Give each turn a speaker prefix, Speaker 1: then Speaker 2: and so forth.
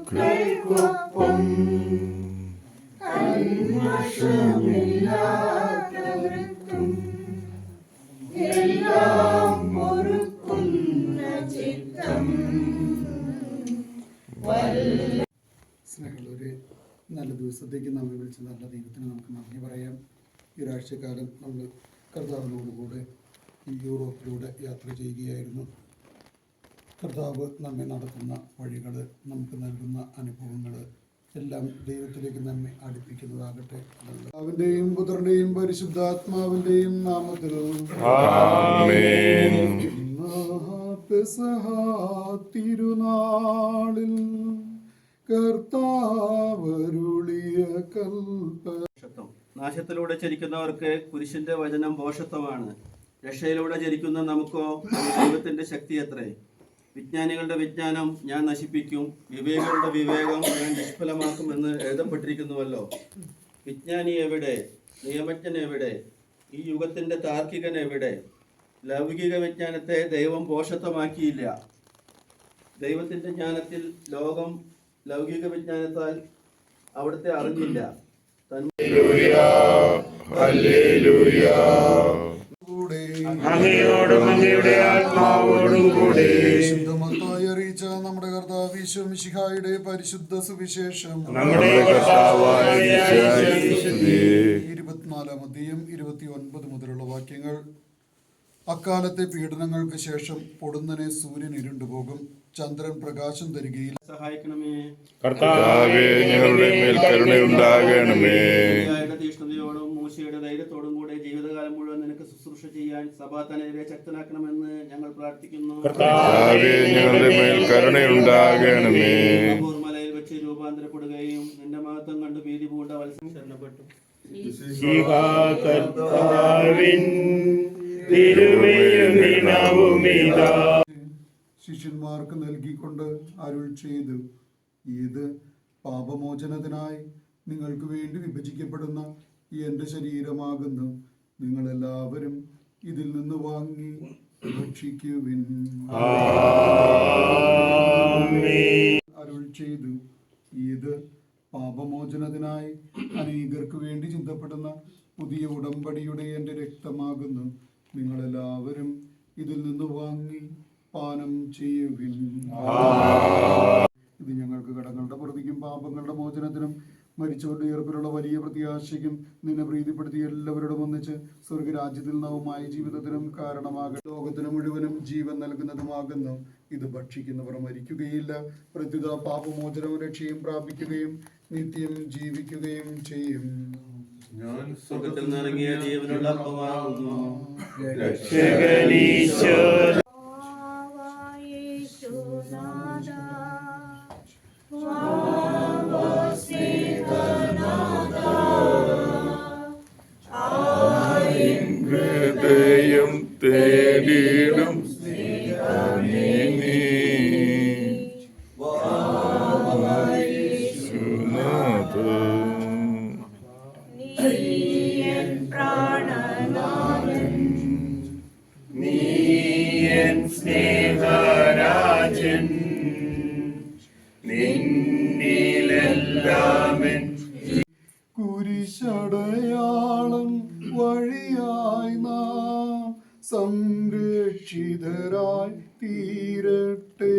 Speaker 1: വസ്തുക്കൾക്കൊപ്പം കന്മഷമില്ലാത്തവൃത്തും എല്ലാം പൊറുക്കുന്ന ചിത്തം.
Speaker 2: സ്നേഹമുള്ളവരെ നല്ല ദിവസത്തേക്ക് നമ്മൾ വിളിച്ച നല്ല ദൈവത്തിന് നമുക്ക് നന്ദി പറയാം. ഈ ഒരാഴ്ചക്കാലം നമ്മൾ കർത്താവിനോടുകൂടെ യൂറോപ്പിലൂടെ യാത്ര ചെയ്യുകയായിരുന്നു. കർത്താവ് നമ്മെ നടത്തുന്ന വഴികൾ നമുക്ക് നൽകുന്ന അനുഭവങ്ങൾ എല്ലാം ദൈവത്തിലേക്ക് നമ്മെ അടുപ്പിക്കുന്നതാകട്ടെ. കർത്താവിന്റെയും പുത്രന്റെയും പരിശുദ്ധാത്മാവിന്റെയും നാമത്തിൽ തിരുനാളിൽ കർത്താവരുളിയ കൽപ്പ
Speaker 3: നാശത്തിലൂടെ ചരിക്കുന്നവർക്ക് കുരിശിന്റെ വചനം ഭോഷത്വമാണ് രക്ഷയിലൂടെ ജനിക്കുന്ന നമുക്കോ ദൈവത്തിന്റെ ശക്തി എത്രേ? വിജ്ഞാനികളുടെ വിജ്ഞാനം ഞാൻ നശിപ്പിക്കും വിവേകളുടെ വിവേകം ഞാൻ നിഷ്ഫലമാക്കും എന്ന് എഴുതപ്പെട്ടിരിക്കുന്നുവല്ലോ. വിജ്ഞാനി എവിടെ? നിയമജ്ഞൻ എവിടെ? ഈ യുഗത്തിന്റെ താർക്കികൻ എവിടെ? ലൗകിക വിജ്ഞാനത്തെ ദൈവം പോഷത്വമാക്കിയില്ല. ദൈവത്തിന്റെ ജ്ഞാനത്തിൽ ലോകം ലൗകിക വിജ്ഞാനത്താൽ അവിടുത്തെ അറിഞ്ഞില്ല.
Speaker 2: കൂടെ
Speaker 4: അങ്ങയോടും അങ്ങയുടെ ആത്മാവോടും കൂടെ.
Speaker 2: ശുദ്ധമത്തായി അറിയിച്ച നമ്മുടെ കർത്താവ് പരിശുദ്ധ സുവിശേഷം.
Speaker 4: നമ്മുടെ
Speaker 2: ഇരുപത്തിനാലാം അധ്യയം ഇരുപത്തി ഒൻപത് മുതലുള്ള വാക്യങ്ങൾ. അക്കാലത്തെ പീഡനങ്ങൾക്ക് ശേഷം പൊടുന്നനെ സൂര്യൻ ഇരുണ്ടുപോകും. ചന്ദ്രൻ പ്രകാശം തരികയിൽ
Speaker 3: സഹായിക്കണമേ.
Speaker 4: കർത്താവേ ഞങ്ങളുടെ മേൽ കരുണയുണ്ടാകണമേ.
Speaker 3: യുടെ തീഷ്ണതയോടും മോശയുടെ ധൈര്യത്തോടും ശുശ്രൂഷ ചെയ്യാൻ സഭാതനരെ ശക്തനാക്കണമെന്ന് ഞങ്ങൾ പ്രാർത്ഥിക്കുന്നു.
Speaker 4: കർത്താവേ ഞങ്ങളുടെ മേൽ കരുണയുണ്ടാകണമേ.
Speaker 3: മലയിൽ വെച്ച് രൂപാന്തരപ്പെടുകയും നിന്റെ മഹത്വം കണ്ട് ഭീതി പൂണ്ട വത്സം ശരണപ്പെട്ടു.
Speaker 2: ശിഷ്യന്മാർക്ക് നൽകിക്കൊണ്ട് അരുൾ ചെയ്തു ഇത് പാപമോചനത്തിനായി നിങ്ങൾക്ക് വേണ്ടി വിഭജിക്കപ്പെടുന്ന എന്റെ ശരീരമാകുന്നു. നിങ്ങളെല്ലാവരും ഇതിൽ നിന്ന് വാങ്ങി ഭക്ഷിക്കുവിൻ അരുൾ ചെയ്തു. ഇത് പാപമോചനത്തിനായി അനേകർക്ക് വേണ്ടി ചിന്തപ്പെടുന്ന പുതിയ ഉടമ്പടിയുടെ എന്റെ രക്തമാകുന്നു. നിങ്ങളെല്ലാവരും ഇതിൽ നിന്ന് വാങ്ങി പാനം ചെയ്യുവിൻ. ഇത് ഞങ്ങൾക്ക് കടങ്ങളുടെ പ്രതിക്കും പാപങ്ങളുടെ മോചനത്തിനും മരിച്ചവരുടെ ഉയർപ്പിലുള്ള വലിയ പ്രത്യാശയ്ക്കും നിന്നെ പ്രീതിപ്പെടുത്തി എല്ലാവരോടും ഒന്നിച്ച് സ്വർഗരാജ്യത്തിൽ നവമായ ജീവിതത്തിനും കാരണമാകും ലോകത്തിന് മുഴുവനും ജീവൻ നൽകുന്നതുമാകുന്നു. ഇത് ഭക്ഷിക്കുന്നവർ മരിക്കുകയില്ല. പ്രത്യുത പാപമോചനവും രക്ഷയും പ്രാപിക്കുകയും നിത്യം ജീവിക്കുകയും ചെയ്യും.
Speaker 3: സ്വർഗത്തിൽ നിറങ്ങിയ ജീവനുള്ള
Speaker 2: കുരിശടയാളം വഴിയായി നാം സംരക്ഷിതരായി തീരട്ടെ.